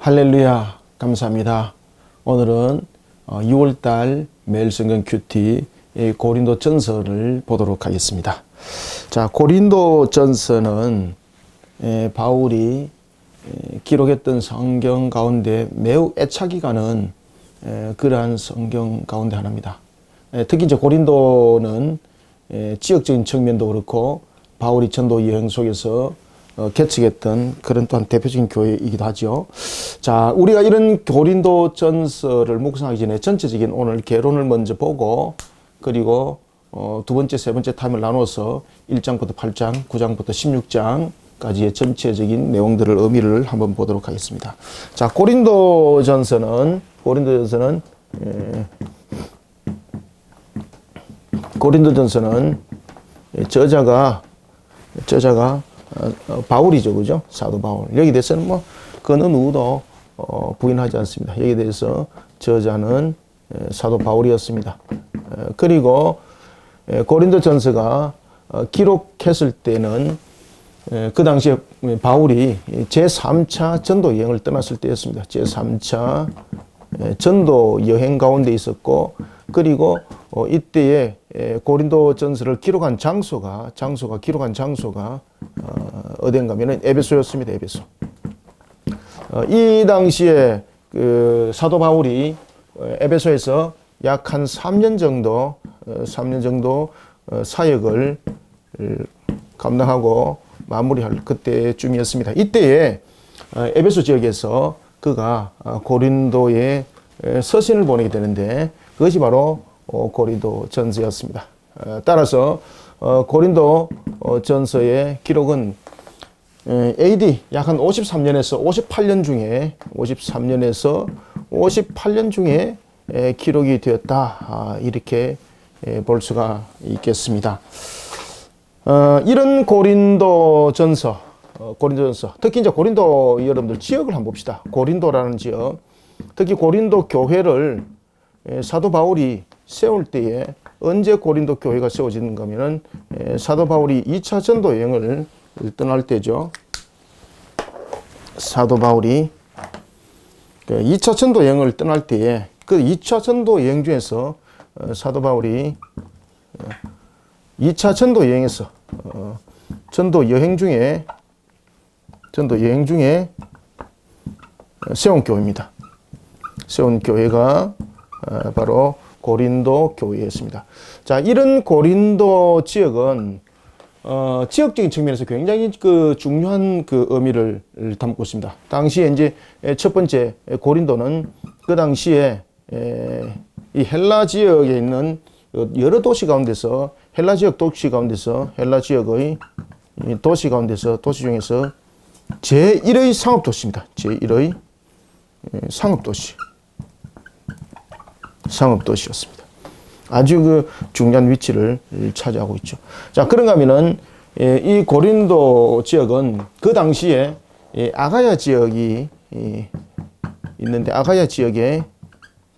할렐루야 감사합니다. 오늘은 6월달 매일 성경 큐티 고린도 전서를 보도록 하겠습니다. 자 고린도 전서는 바울이 기록했던 성경 가운데 매우 애착이 가는 그러한 성경 가운데 하나입니다. 특히 이제 고린도는 지역적인 측면도 그렇고 바울이 전도 여행 속에서 어, 개척했던 그런 또한 대표적인 교회이기도 하죠. 자, 우리가 이런 고린도 전서를 묵상하기 전에 전체적인 오늘 개론을 먼저 보고 그리고 어, 두 번째, 세 번째 타임을 나눠서 1장부터 8장, 9장부터 16장까지의 전체적인 내용들을 의미를 한번 보도록 하겠습니다. 자, 고린도 전서는 고린도 전서는 예, 고린도 전서는 저자가 저자가 어, 어, 바울이죠, 그죠? 사도 바울. 여기 대해서는 뭐, 그 어느 누구도 어, 부인하지 않습니다. 여기에 대해서 저자는 에, 사도 바울이었습니다. 에, 그리고 에, 고린도 전서가 어, 기록했을 때는 에, 그 당시에 바울이 제3차 전도 여행을 떠났을 때였습니다. 제3차 에, 전도 여행 가운데 있었고, 그리고 어, 이때에 에, 고린도 전서를 기록한 장소가 장소가 기록한 장소가 어, 어딘가 면은 에베소였습니다. 에베소. 어, 이 당시에 그 사도 바울이 어, 에베소에서 약 한 3년 정도 어, 3년 정도 어, 사역을 감당하고 마무리할 그때쯤이었습니다. 이때에 어, 에베소 지역에서 그가 어, 고린도에 서신을 보내게 되는데 그것이 바로 어, 고린도 전서였습니다. 어, 따라서 어, 고린도 전서의 기록은 AD 약 한 53년에서 58년 중에 53년에서 58년 중에 기록이 되었다 아, 이렇게 볼 수가 있겠습니다. 이런 고린도 전서, 고린도 전서, 특히 이제 고린도 여러분들 지역을 한번 봅시다. 고린도라는 지역, 특히 고린도 교회를 사도 바울이 세울 때에 언제 고린도 교회가 세워지는가 하면은 사도 바울이 2차 전도 여행을 떠날 때죠. 사도 바울이 2차 그 전도 여행을 떠날 때에 그 2차 전도 여행 중에서 어, 사도 바울이 2차 전도 여행에서 어, 전도 여행 중에 전도 여행 중에 세운 교회입니다. 세운 교회가 어, 바로 고린도 교회였습니다. 자, 이런 고린도 지역은 어, 지역적인 측면에서 굉장히 그 중요한 그 의미를 담고 있습니다. 당시에 이제 첫 번째 고린도는 그 당시에 에, 이 헬라 지역에 있는 여러 도시 가운데서 헬라 지역 도시 가운데서 헬라 지역의 도시 가운데서 도시 중에서 제1의 상업 도시입니다. 제1의 상업 도시. 상업 도시였습니다. 아주 그 중요한 위치를 차지하고 있죠. 자, 그런가 하면은 예, 이 고린도 지역은 그 당시에 아가야 지역이 있는데 아가야 지역의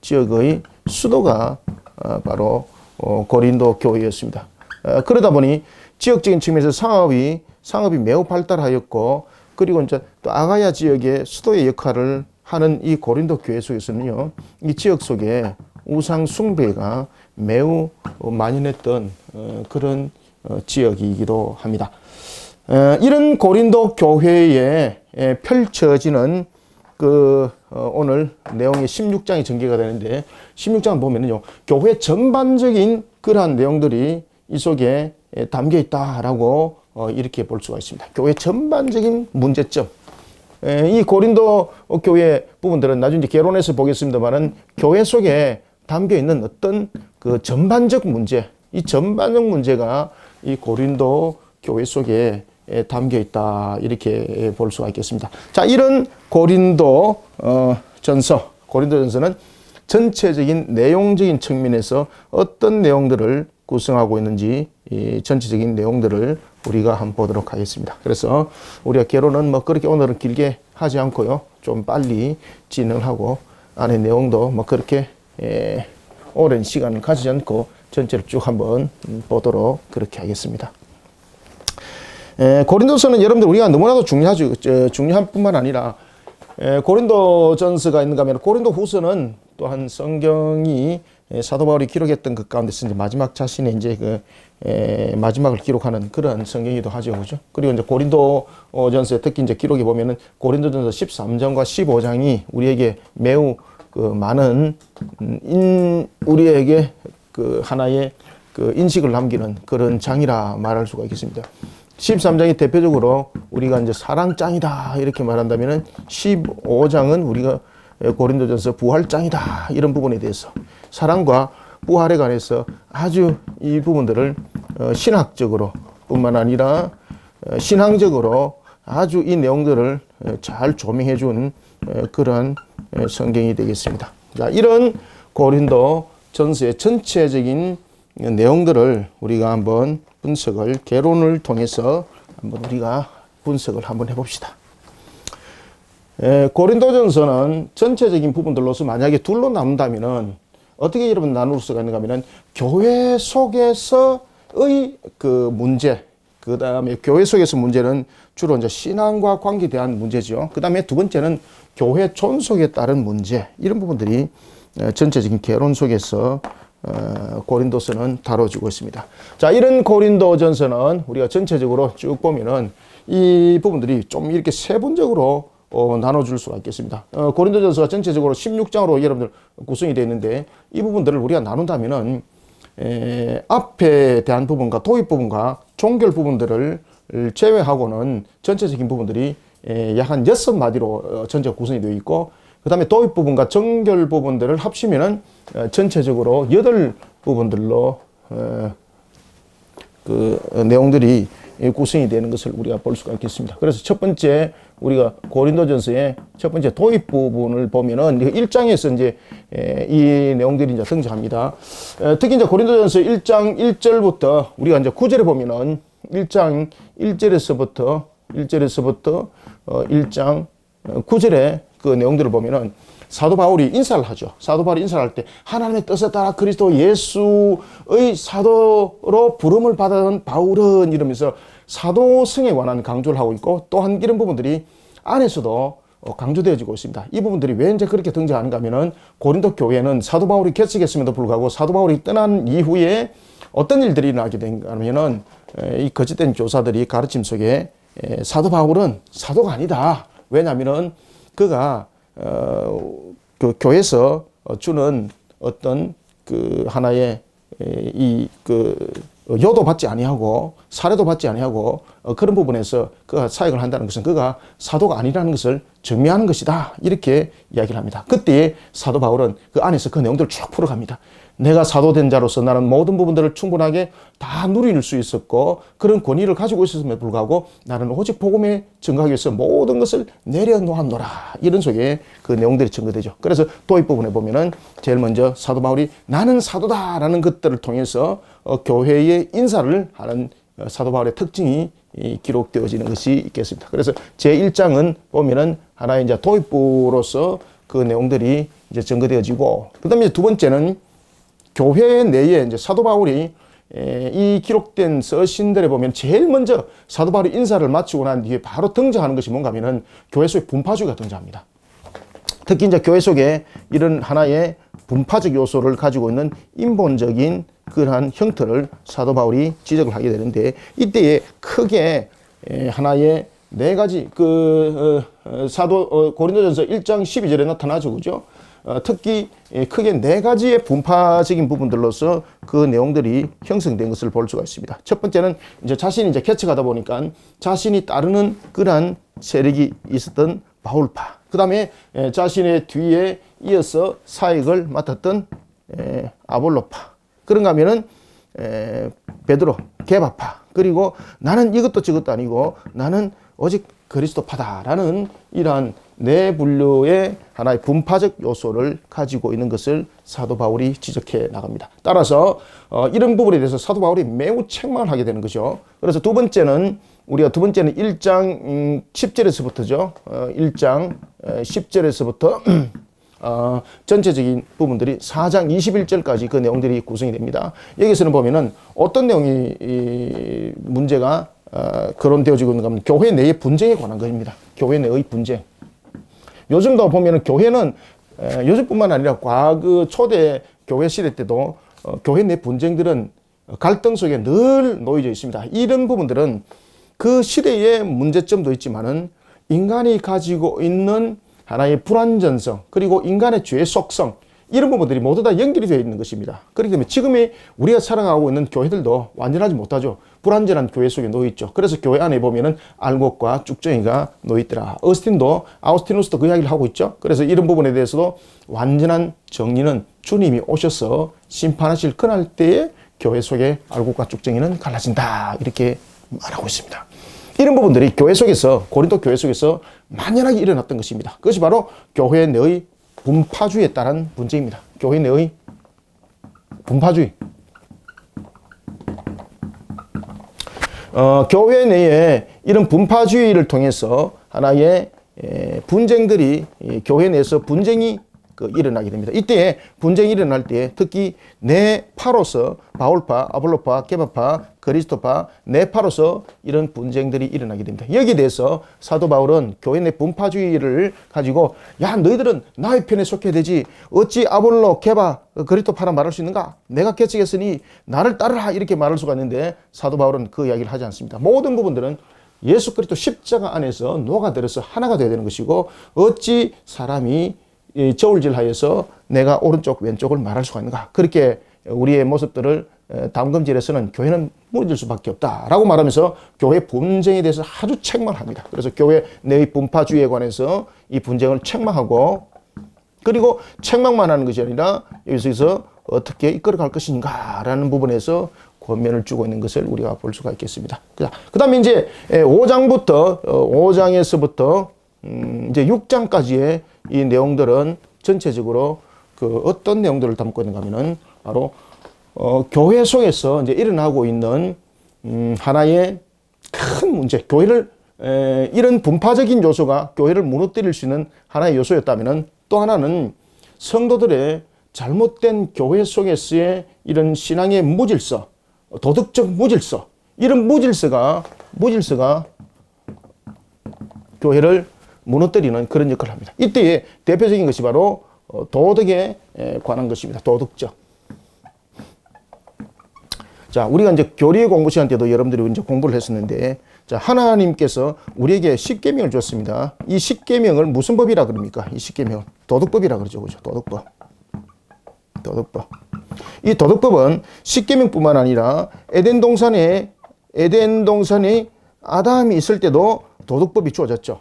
지역의 수도가 어, 바로 어, 고린도 교회였습니다. 어, 그러다 보니 지역적인 측면에서 상업이 상업이 매우 발달하였고 그리고 이제 또 아가야 지역의 수도의 역할을 하는 이 고린도 교회 속에서는요, 이 지역 속에 우상 숭배가 매우 만연했던 어, 그런 어, 지역이기도 합니다. 어, 이런 고린도 교회에 펼쳐지는 그 오늘 내용이 16장이 전개가 되는데 16장 보면은요 교회 전반적인 그러한 내용들이 이 속에 담겨 있다라고 이렇게 볼 수가 있습니다. 교회 전반적인 문제점. 이 고린도 교회 부분들은 나중에 개론에서 보겠습니다만은 교회 속에 담겨 있는 어떤 그 전반적 문제, 이 전반적 문제가 이 고린도 교회 속에 담겨 있다 이렇게 볼 수가 있겠습니다. 자, 이런 고린도 어, 전서, 고린도 전서는 전체적인 내용적인 측면에서 어떤 내용들을 구성하고 있는지 이 전체적인 내용들을 우리가 한번 보도록 하겠습니다. 그래서 우리가 개론은 뭐 그렇게 오늘은 길게 하지 않고요. 좀 빨리 진행하고 안에 내용도 뭐 그렇게 예, 오랜 시간을 가지지 않고 전체를 쭉 한번 보도록 그렇게 하겠습니다. 에, 예, 고린도서는 여러분들 우리가 너무나도 중요하죠. 중요한 뿐만 아니라 에, 고린도전서가 있는가 하면 고린도 후서는 또한 성경이 에, 사도 바울이 기록했던 그 가운데서 이제 마지막 자신의 이제 그 에, 마지막을 기록하는 그런 성경이기도 하죠, 그죠? 그리고 이제 고린도전서에 특히 이제 기록해 보면은 고린도전서 13장과 15장이 우리에게 매우 그 많은 음, 인, 우리에게 그 하나의 그 인식을 남기는 그런 장이라 말할 수가 있겠습니다. 13장이 대표적으로 우리가 이제 사랑장이다 이렇게 말한다면은 15장은 우리가 고린도전서 부활장이다 이런 부분에 대해서 사랑과 부활에 관해서 아주 이 부분들을 어, 신학적으로 뿐만 아니라 어, 신앙적으로 아주 이 내용들을 어, 잘 조명해 준 그러한 성경이 되겠습니다. 자, 이런 고린도 전서의 전체적인 내용들을 우리가 한번 분석을 개론을 통해서 한번 우리가 분석을 한번 해봅시다. 에, 고린도전서는 전체적인 부분들로서 만약에 둘로 나눈다면은 어떻게 여러분 나눌 수가 있는가 하면은 교회 속에서의 그 문제, 그 다음에 교회 속에서 문제는 주로 이제 신앙과 관계에 대한 문제죠. 그 다음에 두 번째는 교회 존속에 따른 문제, 이런 부분들이 전체적인 개론 속에서 어, 고린도서는 다뤄주고 있습니다. 자, 이런 고린도전서는 우리가 전체적으로 쭉 보면은 이 부분들이 좀 이렇게 세분적으로 어, 나눠줄 수가 있겠습니다. 어, 고린도전서가 전체적으로 16장으로 여러분들 구성이 되어 있는데 이 부분들을 우리가 나눈다면은 에, 앞에 대한 부분과 도입 부분과 종결 부분들을 제외하고는 전체적인 부분들이 약한 여섯 마디로 어, 전체가 구성이 되어 있고 그 다음에 도입 부분과 정결 부분들을 합치면은 어, 전체적으로 여덟 부분들로 어, 그 내용들이 구성이 되는 것을 우리가 볼 수가 있겠습니다. 그래서 첫 번째 우리가 고린도전서의 첫 번째 도입 부분을 보면은 1장에서 이제 이 내용들이 이제 등장합니다. 특히 이제 고린도전서 1장 1절부터 우리가 이제 9절에 보면은 1장 1절에서부터 1절에서부터 1장 9절에 그 내용들을 보면은 사도 바울이 인사를 하죠. 사도 바울이 인사를 할 때 하나님의 뜻에 따라 그리스도 예수의 사도로 부름을 받은 바울은 이러면서 사도성에 관한 강조를 하고 있고 또한 이런 부분들이 안에서도 어, 강조되어지고 있습니다. 이 부분들이 왜 이제 그렇게 등장하는가 하면은 고린도 교회는 사도 바울이 개척했음에도 불구하고 사도 바울이 떠난 이후에 어떤 일들이 일어나게 된가 하면은 이 거짓된 교사들이 가르침 속에 사도 바울은 사도가 아니다. 왜냐하면은 그가 어, 그 교회에서 주는 어떤 그 하나의 이그 요도 받지 아니하고 사례도 받지 아니하고 어, 그런 부분에서 그가 사역을 한다는 것은 그가 사도가 아니라는 것을 증명하는 것이다 이렇게 이야기를 합니다. 그때 사도 바울은 그 안에서 그 내용들을 쭉 풀어갑니다. 내가 사도된 자로서 나는 모든 부분들을 충분하게 다 누릴 수 있었고 그런 권위를 가지고 있었음에 불구하고 나는 오직 복음에 증거하기 위해서 모든 것을 내려놓았노라 이런 속에 그 내용들이 증거되죠. 그래서 도입 부분에 보면은 제일 먼저 사도 바울이 나는 사도다라는 것들을 통해서 어, 교회의 인사를 하는 어, 사도 바울의 특징이 기록되어지는 것이 있겠습니다. 그래서 제 1장은 보면은 하나의 이제 도입부로서 그 내용들이 이제 증거되어지고 그다음에 두 번째는 교회 내에 이제 사도 바울이 이 기록된 서신들에 보면 제일 먼저 사도 바울이 인사를 마치고 난 뒤에 바로 등장하는 것이 뭔가 하면은 교회 속에 분파주의가 등장합니다. 특히 이제 교회 속에 이런 하나의 분파적 요소를 가지고 있는 인본적인 그러한 형태를 사도 바울이 지적을 하게 되는데 이때에 크게 하나의 네 가지 그 어, 어, 사도 어, 고린도전서 1장 12절에 나타나죠. 그죠? 어, 특히 예, 크게 네 가지의 분파적인 부분들로서 그 내용들이 형성된 것을 볼 수가 있습니다. 첫 번째는 이제 자신이 이제 개척하다 보니까 자신이 따르는 그러한 세력이 있었던 바울파. 그 다음에 예, 자신의 뒤에 이어서 사역을 맡았던 예, 아볼로파. 그런가 하면은 베드로, 개바파. 그리고 나는 이것도 저것도 아니고 나는 오직 그리스도파다라는 이러한 네 분류의 하나의 분파적 요소를 가지고 있는 것을 사도 바울이 지적해 나갑니다. 따라서 어, 이런 부분에 대해서 사도 바울이 매우 책망을 하게 되는 거죠. 그래서 두 번째는 우리가 두 번째는 1장 음, 10절에서부터죠. 어, 1장 10절에서부터 어, 전체적인 부분들이 4장 21절까지 그 내용들이 구성이 됩니다. 여기서는 보면은 어떤 내용이 이 문제가 어, 거론되어지고 있는가 하면 교회 내의 분쟁에 관한 것입니다. 교회 내의 분쟁. 요즘도 보면은 교회는 에, 요즘뿐만 아니라 과거 초대 교회 시대 때도 어, 교회 내 분쟁들은 갈등 속에 늘 놓여져 있습니다. 이런 부분들은 그 시대의 문제점도 있지만은 인간이 가지고 있는 하나의 불완전성 그리고 인간의 죄 속성 이런 부분들이 모두 다 연결이 되어 있는 것입니다. 그렇기 때문에 지금의 우리가 살아가고 있는 교회들도 완전하지 못하죠. 불완전한 교회 속에 놓여 있죠. 그래서 교회 안에 보면은 알곡과 쭉정이가 놓여 있더라. 어스틴도 아우스티누스도 그 이야기를 하고 있죠. 그래서 이런 부분에 대해서도 완전한 정리는 주님이 오셔서 심판하실 그날 때에 교회 속에 알곡과 쭉정이는 갈라진다. 이렇게 말하고 있습니다. 이런 부분들이 교회 속에서 고린도 교회 속에서 만연하게 일어났던 것입니다. 그것이 바로 교회 내의 분파주의에 따른 문제입니다. 교회 내의 분파주의. 어, 교회 내에 이런 분파주의를 통해서 하나의 에, 분쟁들이 이 교회 내에서 분쟁이 그 일어나게 됩니다. 이때 분쟁이 일어날 때 특히 내 파로서 바울파, 아볼로파, 케바파, 그리스도파, 내 파로서 이런 분쟁들이 일어나게 됩니다. 여기에 대해서 사도 바울은 교회 내 분파주의를 가지고 야 너희들은 나의 편에 속해야 되지 어찌 아볼로, 케바, 그리스도파라 말할 수 있는가? 내가 개척했으니 나를 따르라 이렇게 말할 수가 있는데 사도 바울은 그 이야기를 하지 않습니다. 모든 부분들은 예수 그리스도 십자가 안에서 녹아들어서 하나가 되어야 되는 것이고 어찌 사람이 이 저울질하여서 내가 오른쪽 왼쪽을 말할 수가 있는가 그렇게 우리의 모습들을 담금질에서는 교회는 무너질 수밖에 없다라고 말하면서 교회 분쟁에 대해서 아주 책망합니다. 그래서 교회 내의 분파주의에 관해서 이 분쟁을 책망하고 그리고 책망만 하는 것이 아니라 여기서 어떻게 이끌어갈 것인가라는 부분에서 권면을 주고 있는 것을 우리가 볼 수가 있겠습니다. 그 다음에 이제 5장부터 5장에서부터 음 이제 6장까지의 이 내용들은 전체적으로 그 어떤 내용들을 담고 있는가 하면은 바로 어 교회 속에서 이제 일어나고 있는 음 하나의 큰 문제, 교회를 에, 이런 분파적인 요소가 교회를 무너뜨릴 수 있는 하나의 요소였다면은 또 하나는 성도들의 잘못된 교회 속에서의 이런 신앙의 무질서, 도덕적 무질서, 이런 무질서가 무질서가 교회를 무너뜨리는 그런 역할을 합니다. 이때의 대표적인 것이 바로 어, 도덕에 관한 것입니다. 도덕적. 자, 우리가 이제 교리 공부 시간 때도 여러분들이 이제 공부를 했었는데, 자, 하나님께서 우리에게 십계명을 줬습니다. 이 십계명을 무슨 법이라 그럽니까? 이 십계명 도덕법이라 그러죠, 그죠? 도덕법. 도덕법. 이 도덕법은 십계명뿐만 아니라 에덴 동산에 에덴 동산에 아담이 있을 때도 도덕법이 주어졌죠.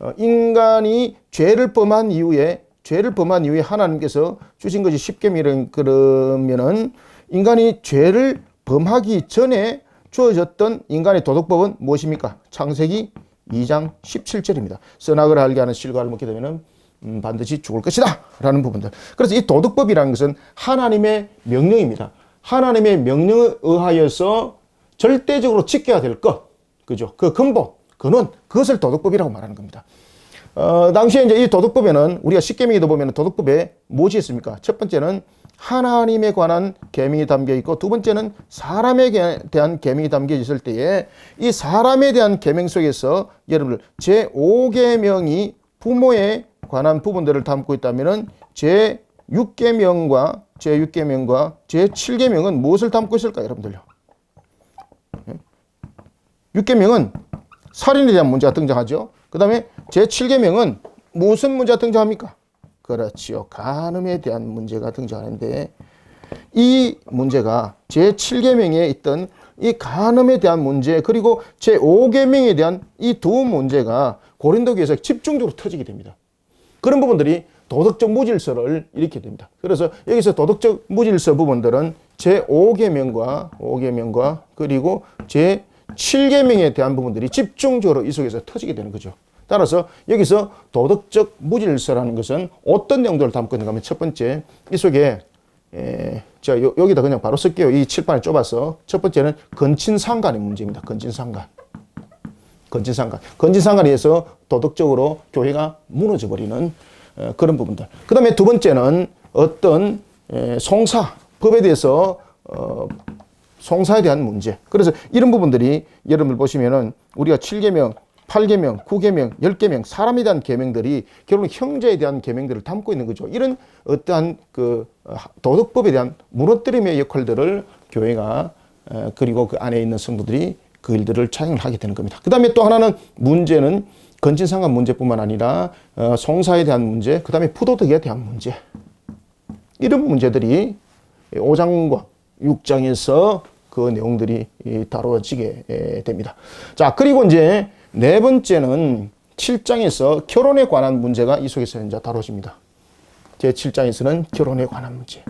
어, 인간이 죄를 범한 이후에 죄를 범한 이후에 하나님께서 주신 것이 십계명이라 그러면은 인간이 죄를 범하기 전에 주어졌던 인간의 도덕법은 무엇입니까? 창세기 2장 17절입니다. 선악을 알게 하는 실과를 먹게 되면은 음, 반드시 죽을 것이다. 라는 부분들. 그래서 이 도덕법이라는 것은 하나님의 명령입니다. 하나님의 명령에 의하여서 절대적으로 지켜야 될 것. 그죠? 그 근본, 근원, 그것을 도덕법이라고 말하는 겁니다. 어, 당시에 이제 이 도덕법에는 우리가 십계명에도 보면 도덕법에 무엇이 있습니까? 첫 번째는 하나님에 관한 계명이 담겨 있고 두 번째는 사람에 대한 계명이 담겨 있을 때에 이 사람에 대한 계명 속에서 여러분들 제 5계명이 부모에 관한 부분들을 담고 있다면은 제 6계명과 제 6계명과 제 7계명은 무엇을 담고 있을까 여러분들요? 6계명은 살인에 대한 문제가 등장하죠. 그 다음에 제 7계명은 무슨 문제가 등장합니까? 그렇지요. 간음에 대한 문제가 등장하는데 이 문제가 제 7계명에 있던 이 간음에 대한 문제 그리고 제 5계명에 대한 이 두 문제가 고린도 교회에서 집중적으로 터지게 됩니다. 그런 부분들이 도덕적 무질서를 일으키게 됩니다. 그래서 여기서 도덕적 무질서 부분들은 제 5계명과 5계명과 그리고 제 7계명에 대한 부분들이 집중적으로 이 속에서 터지게 되는 거죠. 따라서 여기서 도덕적 무질서라는 것은 어떤 내용들을 담고 있는가 하면 첫 번째 이 속에 에, 자 요, 여기다 그냥 바로 쓸게요. 이 칠판에 좁아서 첫 번째는 건친상간의 문제입니다. 건친상간. 건친상간. 건친상간에 의해서 도덕적으로 교회가 무너져 버리는 어, 그런 부분들. 그 다음에 두 번째는 어떤 에, 송사, 법에 대해서 어, 송사에 대한 문제. 그래서 이런 부분들이 여러분들 보시면은 우리가 7계명 8계명, 9계명, 10계명, 사람에 대한 계명들이 결국 형제에 대한 계명들을 담고 있는 거죠. 이런 어떠한 그 어, 도덕법에 대한 무너뜨림의 역할들을 교회가 어, 그리고 그 안에 있는 성도들이 그 일들을 차용을 하게 되는 겁니다. 그 다음에 또 하나는 문제는 건진상간 문제뿐만 아니라 어, 송사에 대한 문제, 그 다음에 부도덕에 대한 문제 이런 문제들이 5장과 6장에서 그 내용들이 이 다루어지게 에, 됩니다. 자, 그리고 이제 네 번째는 7장에서 결혼에 관한 문제가 이 속에서 이제 다뤄집니다. 제 7장에서는 결혼에 관한 문제.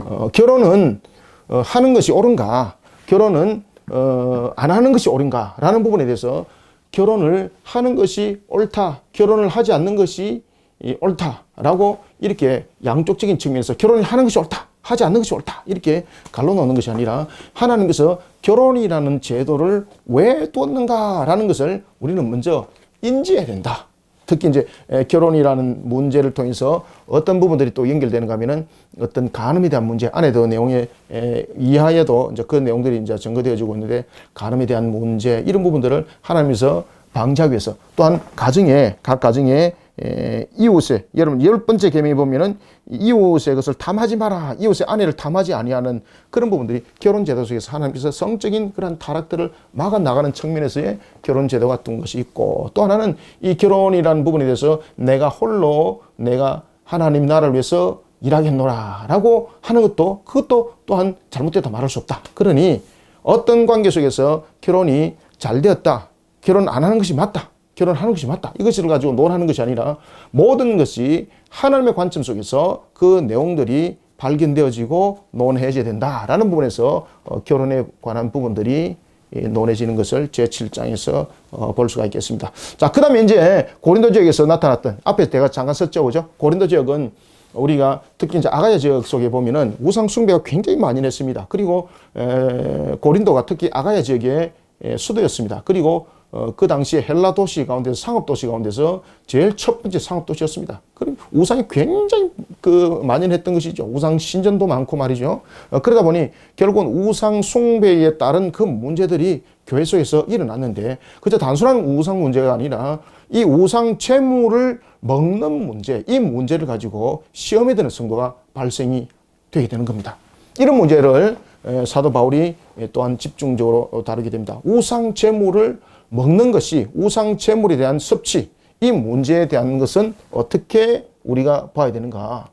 어, 결혼은 어, 하는 것이 옳은가? 결혼은 어, 안 하는 것이 옳은가? 라는 부분에 대해서 결혼을 하는 것이 옳다. 결혼을 하지 않는 것이 이, 옳다라고 이렇게 양쪽적인 측면에서 결혼을 하는 것이 옳다. 하지 않는 것이 옳다. 이렇게 갈라놓는 것이 아니라 하나님께서 결혼이라는 제도를 왜 두었는가라는 것을 우리는 먼저 인지해야 된다. 특히 이제 에, 결혼이라는 문제를 통해서 어떤 부분들이 또 연결되는가 하면은 어떤 간음에 대한 문제 안에도 내용에 에, 이하에도 이제 그 내용들이 이제 증거되어지고 있는데 간음에 대한 문제 이런 부분들을 하나님께서 방지하기 위해서 또한 가정에 각 가정에 에, 이웃에 여러분 열 번째 계명에 보면은 이웃의 것을 탐하지 마라 이웃의 아내를 탐하지 아니하는 그런 부분들이 결혼 제도 속에서 하나님께서 성적인 그런 타락들을 막아 나가는 측면에서의 결혼 제도가 둔 것이 있고 또 하나는 이 결혼이라는 부분에 대해서 내가 홀로 내가 하나님 나라를 위해서 일하겠노라라고 하는 것도 그것도 또한 잘못됐다 말할 수 없다. 그러니 어떤 관계 속에서 결혼이 잘 되었다. 결혼 안 하는 것이 맞다. 결혼하는 것이 맞다. 이것을 가지고 논하는 것이 아니라 모든 것이 하나님의 관점 속에서 그 내용들이 발견되어지고 논해져야 된다라는 부분에서 어, 결혼에 관한 부분들이 이 논해지는 것을 제7장에서 어, 볼 수가 있겠습니다. 자, 그 다음에 이제 고린도 지역에서 나타났던, 앞에 제가 잠깐 썼죠, 그죠? 고린도 지역은 우리가 특히 이제 아가야 지역 속에 보면은 우상 숭배가 굉장히 많이 냈습니다. 그리고 에, 고린도가 특히 아가야 지역의 에, 수도였습니다. 그리고 어, 그 당시에 헬라 도시 가운데서 상업 도시 가운데서 제일 첫 번째 상업 도시였습니다. 그럼 우상이 굉장히 그 만연했던 것이죠. 우상 신전도 많고 말이죠. 어, 그러다 보니 결국은 우상 숭배에 따른 그 문제들이 교회 속에서 일어났는데 그저 단순한 우상 문제가 아니라 이 우상 재물을 먹는 문제, 이 문제를 가지고 시험에 드는 성도가 발생이 되게 되는 겁니다. 이런 문제를 에, 사도 바울이 또한 집중적으로 다루게 됩니다. 우상 재물을 먹는 것이 우상 재물에 대한 섭취, 이 문제에 대한 것은 어떻게 우리가 봐야 되는가?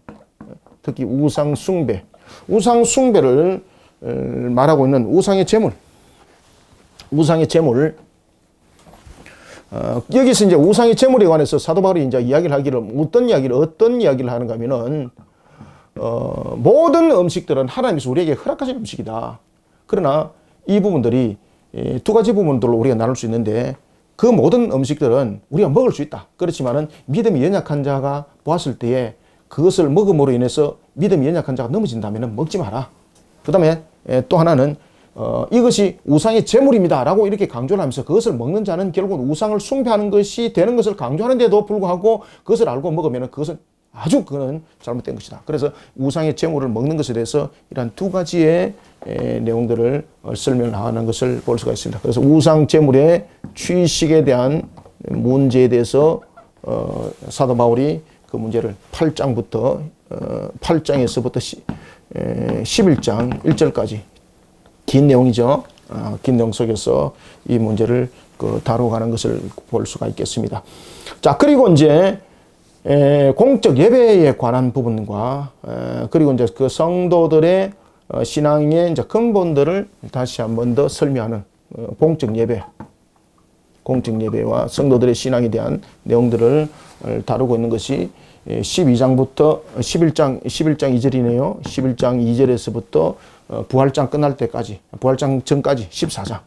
특히 우상 숭배, 우상 숭배를 에, 말하고 있는 우상의 재물, 우상의 재물. 어, 여기서 이제 우상의 재물에 관해서 사도 바울이 이제 이야기를 하기를 어떤 이야기를 어떤 이야기를 하는가 하면은 어, 모든 음식들은 하나님께서 우리에게 허락하신 음식이다. 그러나 이 부분들이 이 두 가지 부분들로 우리가 나눌 수 있는데 그 모든 음식들은 우리가 먹을 수 있다. 그렇지만은 믿음이 연약한 자가 보았을 때에 그것을 먹음으로 인해서 믿음이 연약한 자가 넘어진다면 먹지 마라. 그 다음에 또 하나는 어, 이것이 우상의 제물입니다 라고 이렇게 강조를 하면서 그것을 먹는 자는 결국 우상을 숭배하는 것이 되는 것을 강조하는데도 불구하고 그것을 알고 먹으면 그것은 아주 그는 잘못된 것이다. 그래서 우상의 제물을 먹는 것에 대해서 이러한 두 가지의 에, 내용들을 어, 설명하는 것을 볼 수가 있습니다. 그래서 우상 제물의 취식에 대한 문제에 대해서 어, 사도 바울이 그 문제를 8장부터 어, 8장에서부터 시, 에, 11장 1절까지 긴 내용이죠. 어, 긴 내용 속에서 이 문제를 그 다뤄가는 것을 볼 수가 있겠습니다. 자, 그리고 이제 에, 공적 예배에 관한 부분과 에, 그리고 이제 그 성도들의 어, 신앙의 이제 근본들을 다시 한 번 더 설명하는 어, 공적 예배, 공적 예배와 성도들의 신앙에 대한 내용들을 어, 다루고 있는 것이 12장부터 11장 11장 2절이네요. 11장 2절에서부터 어, 부활장 끝날 때까지 부활장 전까지 14장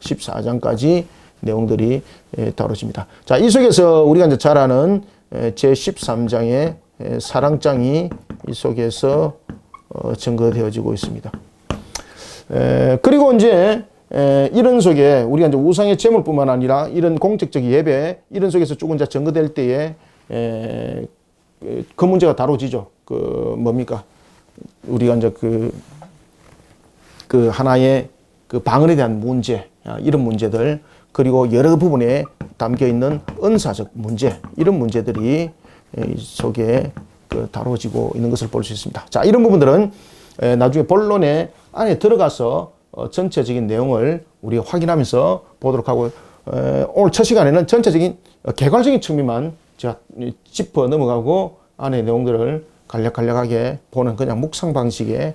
14장까지 내용들이 에, 다뤄집니다. 자, 이 속에서 우리가 이제 잘 아는 제 13장의 사랑장이 이 속에서 어, 증거되어지고 있습니다. 에, 그리고 이제 에, 이런 속에 우리가 이제 우상의 제물뿐만 아니라 이런 공적적 예배 이런 속에서 조금 이제 증거될 때에 에, 그 문제가 다뤄지죠. 그 뭡니까? 우리가 이제 그, 그 하나의 그 방언에 대한 문제, 아, 이런 문제들, 그리고 여러 부분에 담겨 있는 은사적 문제 이런 문제들이 이 속에 그 다뤄지고 있는 것을 볼 수 있습니다. 자 이런 부분들은 에, 나중에 본론에 안에 들어가서 어, 전체적인 내용을 우리가 확인하면서 보도록 하고 에, 오늘 첫 시간에는 전체적인 어, 개괄적인 측면만 제가 이 짚어 넘어가고 안에 내용들을 간략간략하게 보는 그냥 묵상 방식의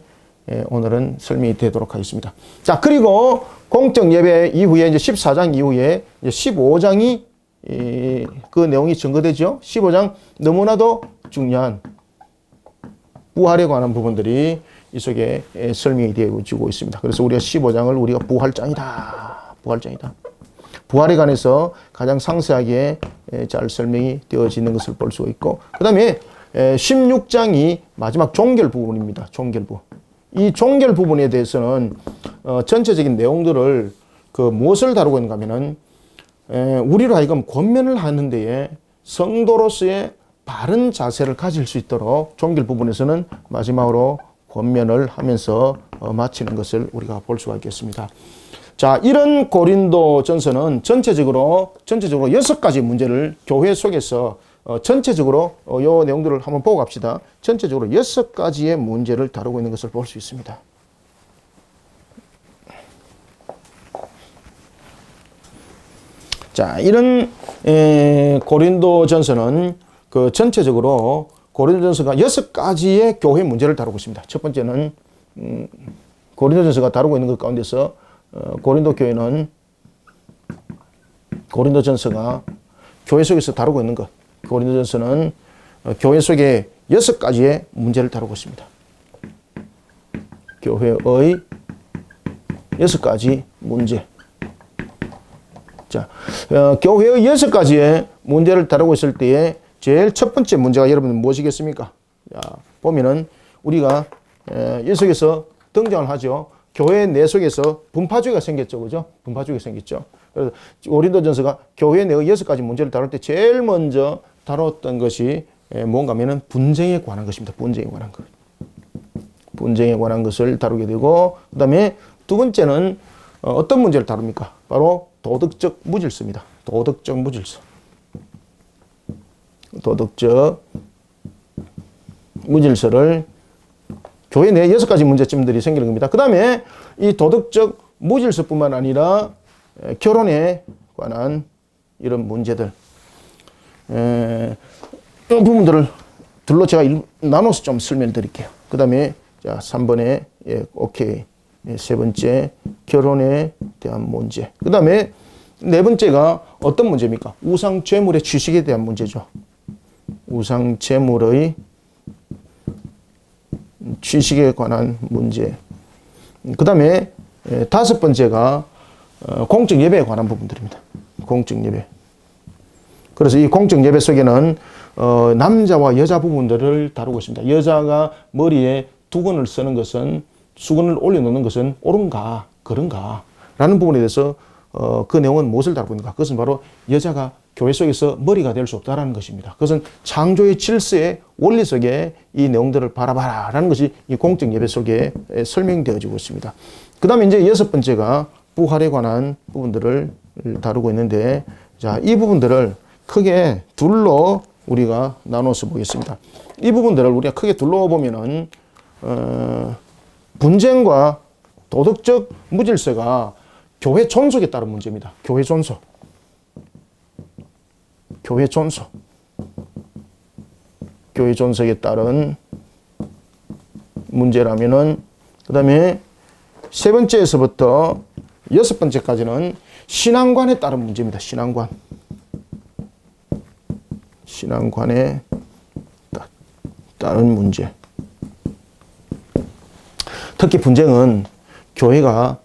예, 오늘은 설명이 되도록 하겠습니다. 자, 그리고 공적 예배 이후에 이제 14장 이후에 이제 15장이 이, 그 내용이 증거되죠. 15장 너무나도 중요한 부활에 관한 부분들이 이 속에 예, 설명이 되어지고 있습니다. 그래서 우리가 15장을 우리가 부활장이다. 부활장이다. 부활에 관해서 가장 상세하게 예, 잘 설명이 되어지는 것을 볼 수가 있고, 그 다음에 16장이 마지막 종결 부분입니다. 종결 부분. 이 종결 부분에 대해서는 어, 전체적인 내용들을 그 무엇을 다루고 있는가 하면은 에, 우리로 하여금 권면을 하는 데에 성도로서의 바른 자세를 가질 수 있도록 종결 부분에서는 마지막으로 권면을 하면서 어, 마치는 것을 우리가 볼 수가 있겠습니다. 자, 이런 고린도 전서는 전체적으로, 전체적으로 여섯 가지 문제를 교회 속에서 어, 전체적으로 어, 요 내용들을 한번 보고 갑시다. 전체적으로 여섯 가지의 문제를 다루고 있는 것을 볼 수 있습니다. 자, 이런 에, 고린도 전서는 그 전체적으로 고린도 전서가 여섯 가지의 교회 문제를 다루고 있습니다. 첫 번째는 음, 고린도 전서가 다루고 있는 것 가운데서 어, 고린도 교회는 고린도 전서가 교회 속에서 다루고 있는 것. 고린도 전서는 어, 교회 속에 여섯 가지의 문제를 다루고 있습니다. 교회의 여섯 가지 문제. 자, 어, 교회의 여섯 가지의 문제를 다루고 있을 때에 제일 첫 번째 문제가 여러분 무엇이겠습니까? 자, 보면은 우리가 에, 이 속에서 등장을 하죠. 교회 내 속에서 분파주의가 생겼죠, 그죠? 분파주의가 생겼죠. 그래서 고린도전서가 교회 내 여섯 가지 문제를 다룰 때 제일 먼저 다뤘던 것이 에, 뭔가 하면은 분쟁에 관한 것입니다. 분쟁에 관한 것. 분쟁에 관한 것을 다루게 되고, 그 다음에 두 번째는 어, 어떤 문제를 다룹니까? 바로 도덕적 무질서입니다. 도덕적 무질서. 도덕적 무질서를 교회 내 여섯 가지 문제점들이 생기는 겁니다. 그 다음에 이 도덕적 무질서뿐만 아니라 에, 결혼에 관한 이런 문제들, 에, 이런 부분들을 둘로 제가 일, 나눠서 좀 설명드릴게요. 그 다음에 자 3번에 예, 오케이 예, 세 번째 결혼에 대한 문제. 그 다음에 네 번째가 어떤 문제입니까? 우상 죄물의 취식에 대한 문제죠. 우상 죄물의 취식에 관한 문제. 그 다음에 다섯 번째가 어, 공적 예배에 관한 부분들입니다. 공적 예배. 그래서 이 공적 예배 속에는 어, 남자와 여자 부분들을 다루고 있습니다. 여자가 머리에 두건을 쓰는 것은 수건을 올려놓는 것은 옳은가 그런가 라는 부분에 대해서 어, 그 내용은 무엇을 다루고 있는가? 그것은 바로 여자가 교회 속에서 머리가 될 수 없다라는 것입니다. 그것은 창조의 질서의 원리 속에 이 내용들을 바라봐라라는 것이 이 공적 예배 속에 설명되어지고 있습니다. 그 다음에 이제 여섯 번째가 부활에 관한 부분들을 다루고 있는데 자, 이 부분들을 크게 둘로 우리가 나눠서 보겠습니다. 이 부분들을 우리가 크게 둘러 보면은 어, 분쟁과 도덕적 무질서가 교회 존속에 따른 문제입니다. 교회 존속. 교회 존속. 교회 존속에 따른 문제라면은 그 다음에 세 번째에서부터 여섯 번째까지는 신앙관에 따른 문제입니다. 신앙관. 신앙관에 따른 문제. 특히 분쟁은 교회가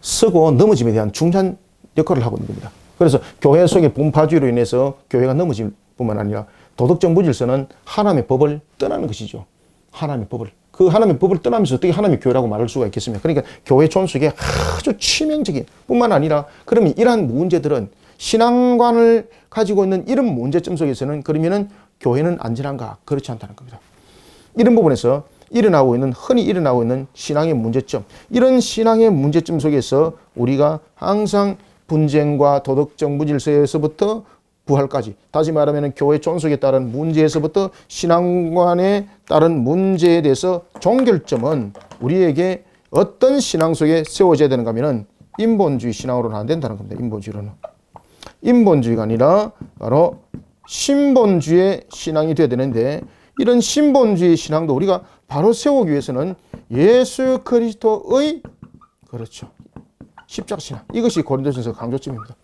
쓰고 넘어짐에 대한 중요한 역할을 하고 있는 겁니다. 그래서 교회 속의 분파주의로 인해서 교회가 넘어질 뿐만 아니라 도덕적 무질서는 하나님의 법을 떠나는 것이죠. 하나님의 법을. 그 하나님의 법을 떠나면서 어떻게 하나님의 교회라고 말할 수가 있겠습니까? 그러니까 교회 존속에 아주 치명적인 뿐만 아니라 그러면 이러한 문제들은 신앙관을 가지고 있는 이런 문제점 속에서는 그러면은 교회는 안전한가? 그렇지 않다는 겁니다. 이런 부분에서 일어나고 있는 흔히 일어나고 있는 신앙의 문제점 이런 신앙의 문제점 속에서 우리가 항상 분쟁과 도덕적 무질서에서부터 부활까지 다시 말하면 교회 존속에 따른 문제에서부터 신앙관에 따른 문제에 대해서 종결점은 우리에게 어떤 신앙 속에 세워져야 되는가 하면은 인본주의 신앙으로는 안 된다는 겁니다. 인본주의로는. 인본주의가 아니라 바로 신본주의 신앙이 되어야 되는데 이런 신본주의 신앙도 우리가 바로 세우기 위해서는 예수 그리스도의 그렇죠. 십자가 신앙. 이것이 고린도전서 강조점입니다.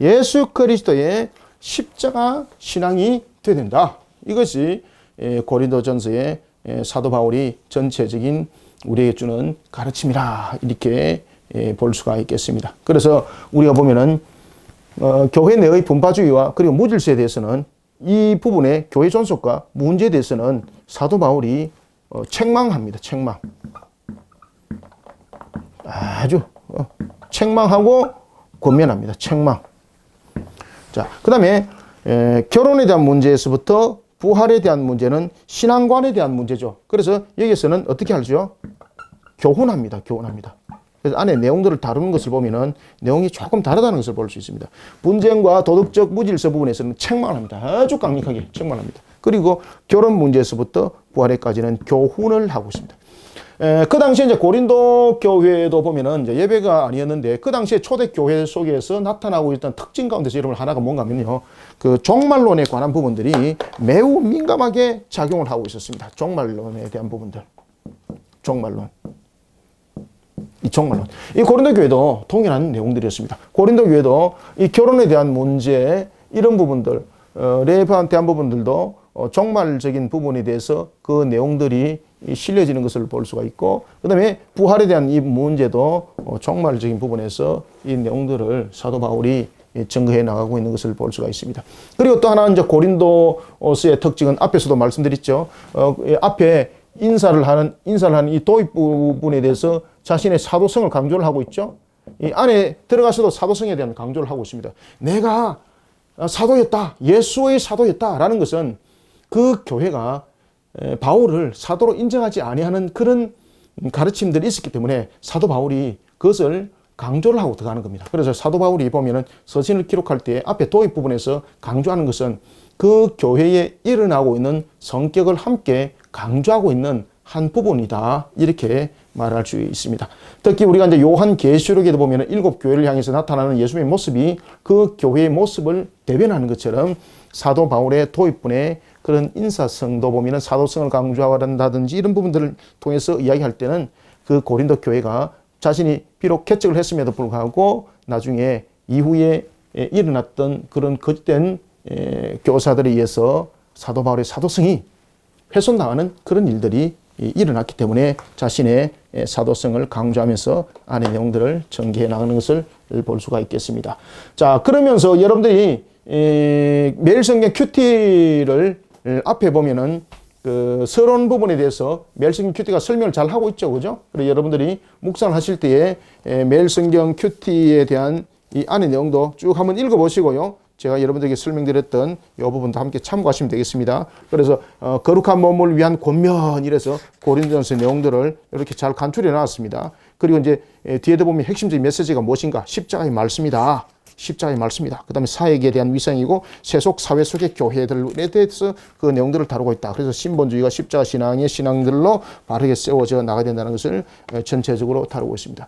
예수 그리스도의 십자가 신앙이 되어야 된다. 이것이 에, 고린도전서의 에, 사도 바울이 전체적인 우리에게 주는 가르침이라 이렇게 에, 볼 수가 있겠습니다. 그래서 우리가 보면은 어, 교회 내의 분파주의와 그리고 무질서에 대해서는 이 부분의 교회 존속과 문제에 대해서는 사도 바울이 어, 책망합니다. 책망. 아주 어, 책망하고 권면합니다. 책망. 자, 그 다음에 결혼에 대한 문제에서부터 부활에 대한 문제는 신앙관에 대한 문제죠. 그래서 여기서는 어떻게 하죠? 교훈합니다. 교훈합니다. 그래서 안에 내용들을 다루는 것을 보면은 내용이 조금 다르다는 것을 볼 수 있습니다. 분쟁과 도덕적 무질서 부분에서는 책망합니다. 아주 강력하게 책망합니다. 그리고 결혼 문제에서부터 부활에까지는 교훈을 하고 있습니다. 에, 그 당시에 이제 고린도 교회도 보면은 이제 예배가 아니었는데 그 당시에 초대 교회 속에서 나타나고 있던 특징 가운데서 여러분 하나가 뭔가 하면요. 그 종말론에 관한 부분들이 매우 민감하게 작용을 하고 있었습니다. 종말론에 대한 부분들. 종말론. 이 종말론. 이 고린도 교회도 동일한 내용들이었습니다. 고린도 교회도 이 결혼에 대한 문제 이런 부분들, 어, 레이프한테 한 부분들도 어, 종말적인 부분에 대해서 그 내용들이 실려지는 것을 볼 수가 있고, 그 다음에 부활에 대한 이 문제도 어, 종말적인 부분에서 이 내용들을 사도 바울이 증거해 나가고 있는 것을 볼 수가 있습니다. 그리고 또 하나 이제 고린도스의 특징은 앞에서도 말씀드렸죠. 어, 앞에 인사를 하는 인사를 하는 이 도입 부분에 대해서 자신의 사도성을 강조를 하고 있죠. 이 안에 들어가서도 사도성에 대한 강조를 하고 있습니다. 내가 사도였다, 예수의 사도였다라는 것은 그 교회가 바울을 사도로 인정하지 아니하는 그런 가르침들이 있었기 때문에 사도 바울이 그것을 강조를 하고 들어가는 겁니다. 그래서 사도 바울이 보면은 서신을 기록할 때 앞에 도입 부분에서 강조하는 것은 그 교회에 일어나고 있는 성격을 함께 강조하고 있는 한 부분이다. 이렇게 말할 수 있습니다. 특히 우리가 이제 요한 계시록에도 보면 일곱 교회를 향해서 나타나는 예수님의 모습이 그 교회의 모습을 대변하는 것처럼 사도 바울의 도입분의 그런 인사성도 보면은 사도성을 강조한다든지 이런 부분들을 통해서 이야기할 때는 그 고린도 교회가 자신이 비록 개척을 했음에도 불구하고 나중에 이후에 일어났던 그런 거짓된 교사들에 의해서 사도 바울의 사도성이 훼손당하는 그런 일들이 일어났기 때문에 자신의 사도성을 강조하면서 안의 내용들을 전개해 나가는 것을 볼 수가 있겠습니다. 자, 그러면서 여러분들이 매일 성경 큐티를 앞에 보면은 그 서론 부분에 대해서 매일 성경 큐티가 설명을 잘 하고 있죠. 그죠? 그리고 여러분들이 묵상을 하실 때에 매일 성경 큐티에 대한 이 안의 내용도 쭉 한번 읽어 보시고요. 제가 여러분들에게 설명드렸던 이 부분도 함께 참고하시면 되겠습니다. 그래서 어, 거룩한 몸을 위한 권면 이래서 고린도전서 내용들을 이렇게 잘 간추려 놨습니다. 그리고 이제 뒤에도 보면 핵심적인 메시지가 무엇인가? 십자가의 말씀이다. 십자가의 말씀이다. 그 다음에 사역에 대한 위상이고 세속 사회 속의 교회들에 대해서 그 내용들을 다루고 있다. 그래서 신본주의가 십자가 신앙의 신앙들로 바르게 세워져 나가야 된다는 것을 전체적으로 다루고 있습니다.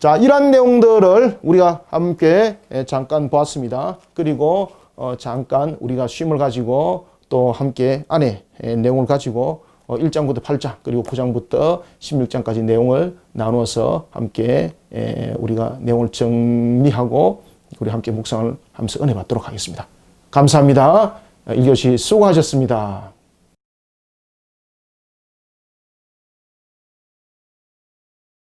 자, 이러한 내용들을 우리가 함께 잠깐 보았습니다. 그리고 어, 잠깐 우리가 쉼을 가지고 또 함께 안에 내용을 가지고 어, 1장부터 8장 그리고 9장부터 16장까지 내용을 나누어서 함께 에, 우리가 내용을 정리하고 우리 함께 묵상을 하면서 은혜 받도록 하겠습니다. 감사합니다. 1교시 수고하셨습니다.